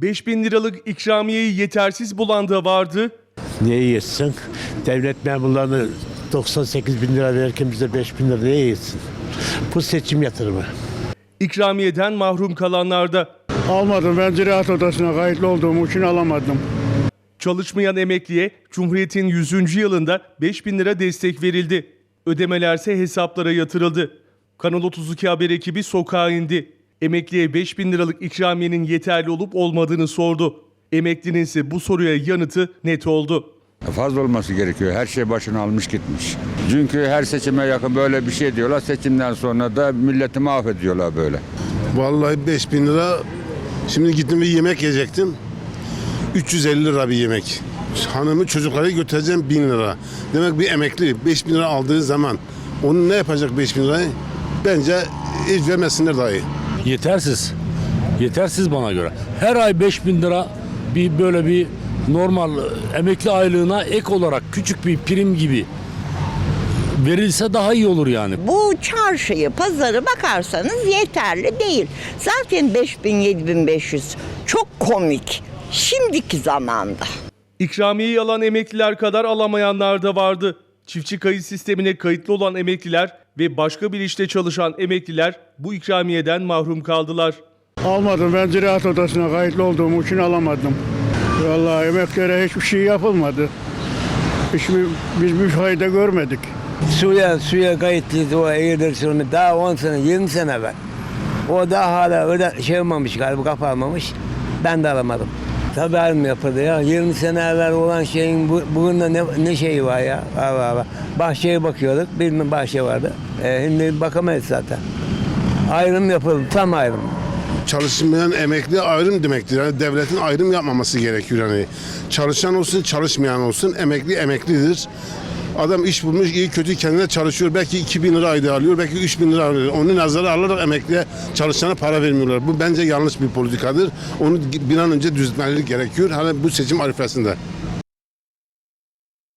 5000 liralık ikramiyeyi yetersiz bulan da vardı. Niye yetsin? Devlet memurlarını 98 bin lira verirken bize 5 bin lira niye yetsin? Bu seçim yatırımı. İkramiyeden mahrum kalanlar da. Almadım. Ben ziraat odasına kayıtlı olduğum için alamadım. Çalışmayan emekliye Cumhuriyet'in 100. yılında 5000 lira destek verildi. Ödemelerse hesaplara yatırıldı. Kanal 32 haber ekibi sokağa indi. Emekliye 5000 liralık ikramiyenin yeterli olup olmadığını sordu. Emeklinin ise bu soruya yanıtı net oldu. Fazla olması gerekiyor. Her şey başını almış gitmiş. Çünkü her seçime yakın böyle bir şey diyorlar. Seçimden sonra da milleti mahvediyorlar böyle. Vallahi 5000 lira. Şimdi gittim bir yemek yiyecektim. 350 lira bir yemek. Hanımı çocukları götüreceğim 1000 lira. Demek bir emekli 5000 lira aldığı zaman onu ne yapacak 5000 lirayı? Bence hiç vermesinler dahi. Yetersiz. Yetersiz bana göre. Her ay 5000 lira bir böyle bir normal emekli aylığına ek olarak küçük bir prim gibi verilse daha iyi olur yani. Bu çarşıyı, pazarı bakarsanız yeterli değil. Zaten 5000 7500 çok komik. Şimdiki zamanda. İkramiyeyi alan emekliler kadar alamayanlar da vardı. Çiftçi kayıt sistemine kayıtlı olan emekliler ve başka bir işte çalışan emekliler bu ikramiyeden mahrum kaldılar. Almadım. Ben ziraat odasına kayıtlı olduğum için alamadım. Vallahi emeklere hiçbir şey yapılmadı. Hiçbir, biz bir fayda görmedik. Suya suya kayıtlıydı o Eğirdir daha 10 sene 20 sene evvel. O da hala öyle şey olmamış galiba kapanmamış. Ben de alamadım. Tabii halim yapıldı ya. 20 sene evvel olan şeyin bu, bugün de ne, ne şeyi var ya. Allah Allah. Bahçeye bakıyorduk. Bir bahçe vardı. E, şimdi bakamayız zaten. Ayrım yapıldı. Tam ayrım. Çalışmayan emekli ayrım demektir. Yani devletin ayrım yapmaması gerekiyor. Yani çalışan olsun, çalışmayan olsun emekli emeklidir. Adam iş bulmuş, iyi kötü kendine çalışıyor. Belki 2000 lira ayda alıyor, belki 3000 lira alıyor. Onu nazara alarak emekliye çalışana para vermiyorlar. Bu bence yanlış bir politikadır. Onu bir an önce düzeltmeleri gerekiyor. Hani bu seçim arifesinde.